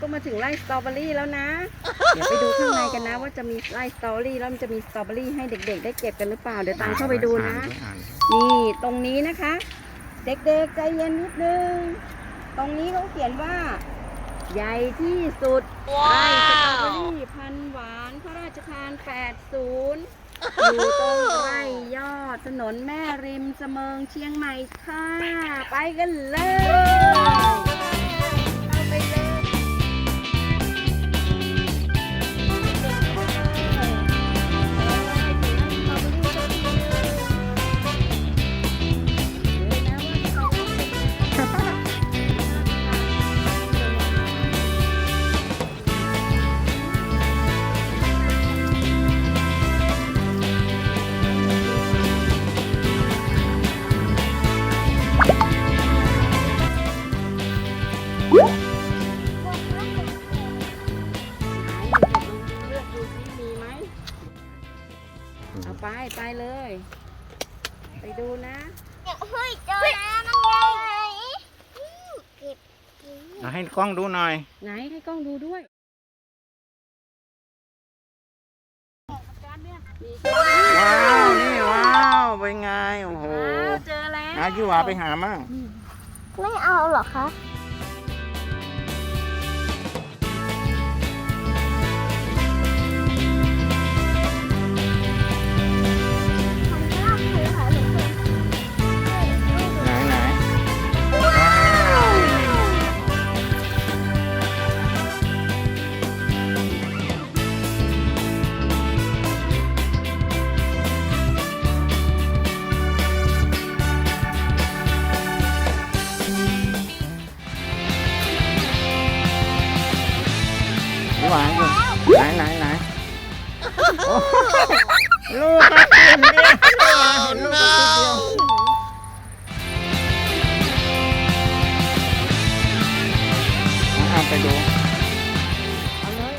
เราก็มาถึงไร่สตรอเบอรี่แล้วนะ เดี๋ยวไปดูข้างในกันนะ ว่าจะมีไร่สตรอเบอรี่แล้วมันจะมีสตรอเบอรี่ให้เด็ก ๆ ได้เก็บกันหรือเปล่าเดี๋ยวตังเข้าไปดูนะอ่านี่ตรงนี้นะคะ เด็กๆใจเย็นนิดนึงตรงนี้เขาเขียนว่า ใหญ่ที่สุดไร่สตรอเบอรี่พันธุ์หวานพระราชทาน 80 อยู่ตรงไร่ยอดถนนแม่ริมเสมิงเชียงใหม่ค่ะ ไปกันเลย เอาไปไปเลย ไปดูนะเฮ้ยเจอแล้วนั่นไงเก็บเอาให้กล้องดูหน่อย ไหนให้กล้องดูด้วยนี่ว้าวนี่ว้าวเป็นไงโอ้โหว้าวเจอแล้วอายุวาไปหามั่งไม่เอาหรอคะ ลูกกระสุนเดียวเห็นลูกกระสุนเดียวเอาไปดูเอาเลย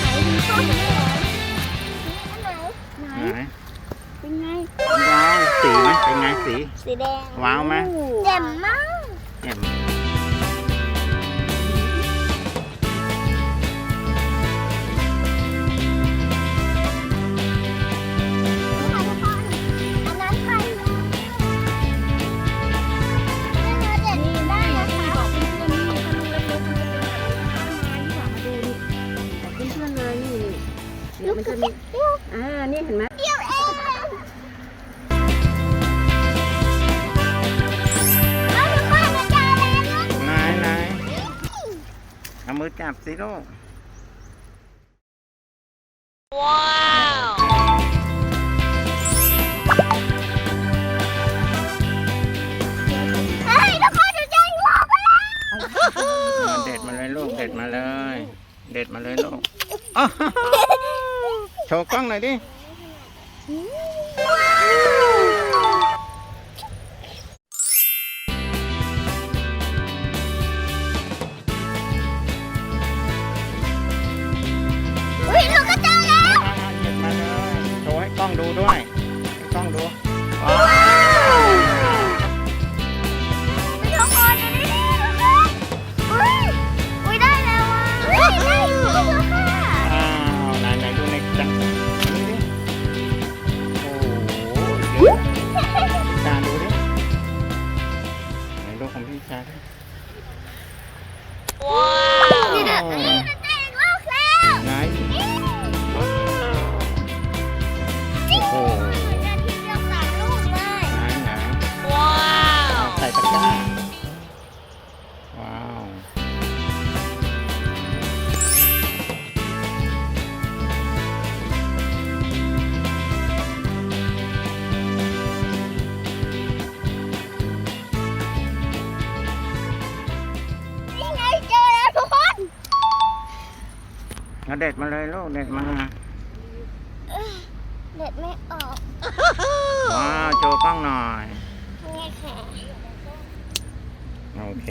ไหนดูต้นนี้เหรออันไหนไหนไหนเป็นไง ว้าวสีไหมเป็นไงสี สีแดงว้าวไหม เจ็บมาก เนี่ย เอามือจับสิลูกเฮ้ยทุกคนดูใจรอบไปแล้วเอาเด็ดมาเลยลูก เด็ดมาเลย เด็ดมาเลยลูกอ้าวโชว์กล้องหน่อยดิอุ้ เอาเด็ดมาเลยลูกเด็ดมาเด็ดไม่ออก ว้าวโชว์กล้องหน่อยนี่ค่ะโอเค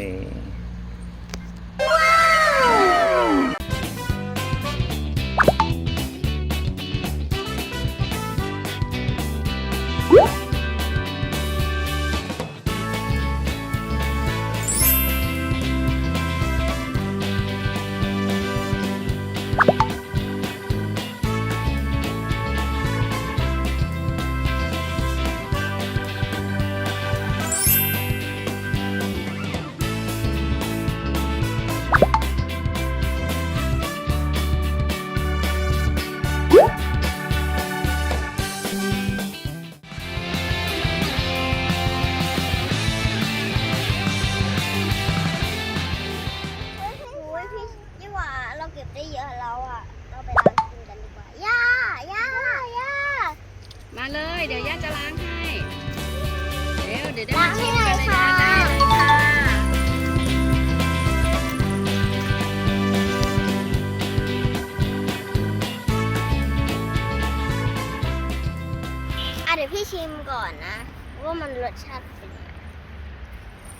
ว่ามันรสชาติเป็นไง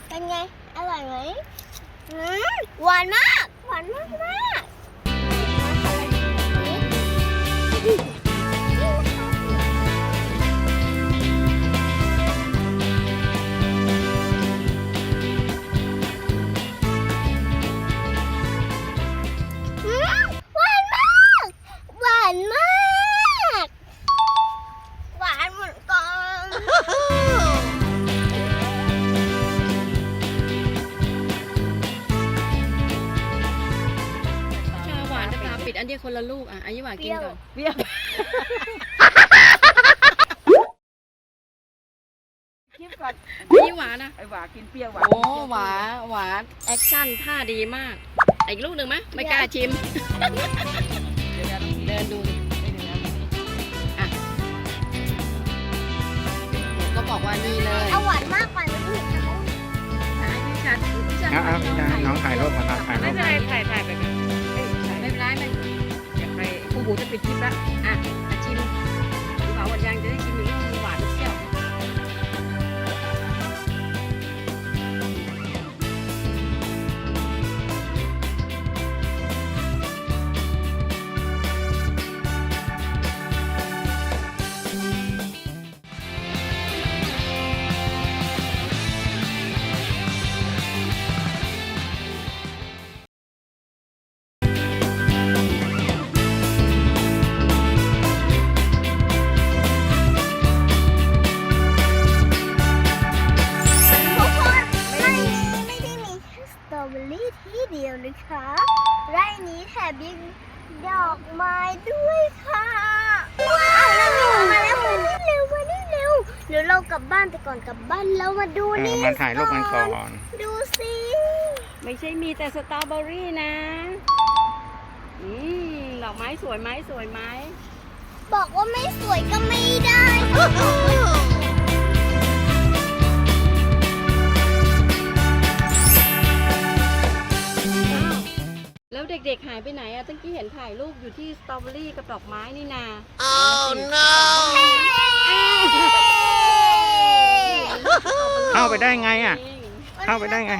เป็นไง อร่อยไหมหวานมาก หวานมากมาก คนละลูกอะอายุหวานกินก่อนเปรี้ยวคิดก่อนอายุหวานนะไอ้หวากินเปรี้ยวหวาโอ้หวานหวานแอคชั่นท่าดีมากอีกลูกหนึ่งไหมไม่กล้าชิม เดี๋ยวๆต้องเดินดูดิไม่เดี๋ยวนะก็บอกว่านี่เลยเอาหวานมากกว่านี้อีกนะถ่ายพี่ชัดพี่ชัดเอาเอาพี่ชายน้องถ่ายรูปมาครับถ่ายรูไม่ปเป็นไรถ่ายถ่ายไป บูจะปิดคลิปแล้วอะ ยวนะคะ ไร่นี้แถมยังดอกไม้ด้วยค่ะว้าวเรามีมาแล้วมานี่เร็วมานี่เร็วเดี๋ยวเรากลับบ้านไปก่อนกลับบ้านเรามาดูเออนี่มาถ่ายรูปกันก่อน ดูสิไม่ใช่มีแต่สตรอเบอรี่นะ อืมดอกไม้สวยไหมสวยไหม บอกว่าไม่สวยก็ไม่ได้ แล้วเด็กๆหายไปไหนอะตั้งกี้เห็นถ่ายรูปอยู่ที่สตรอเบอรี่กับดอกไม้นี่นา oh no เข้าไปได้ไงอะเข้าไปได้ไง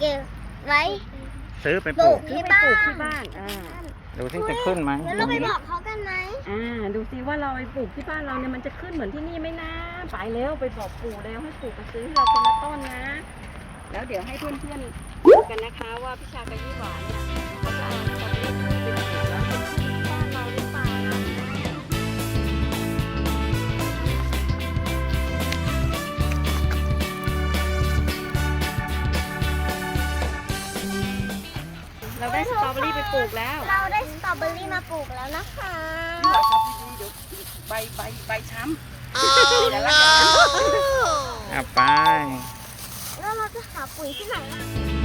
เก็บไว้ซื้อไปปปลูลูกกที่บ้านปลูกที่บ้านอ่าดูที่จะขึ้นไหมเดี๋ยวเราไปบอกเขากันไหมอ่าดูซิว่าเราไปปลูกที่บ้านเราเนี่ยมันจะขึ้นเหมือนที่นี่ไหมนะไปแล้วไปบอกปู่แล้วให้ปู่ไปซื้อให้เราคนละต้นนะ แล้วเดี๋ยวให้เพื่อนๆดูกันนะคะว่าพิชากับยี่หวานเนี่ยเขาจะเอาสตรอเบอรี่ขึ้นไปปลูกแล้วจะขึ้นที่ ไปปลูกแล้วเราได้สตรอเบอรี่มาปลูกแล้วนะคะครับดีๆเดี๋ยวใบใบใบช้ำเดี๋ยวละกัน อะไป แล้วเราจะหาปุ๋ยที่ไหนล่ะ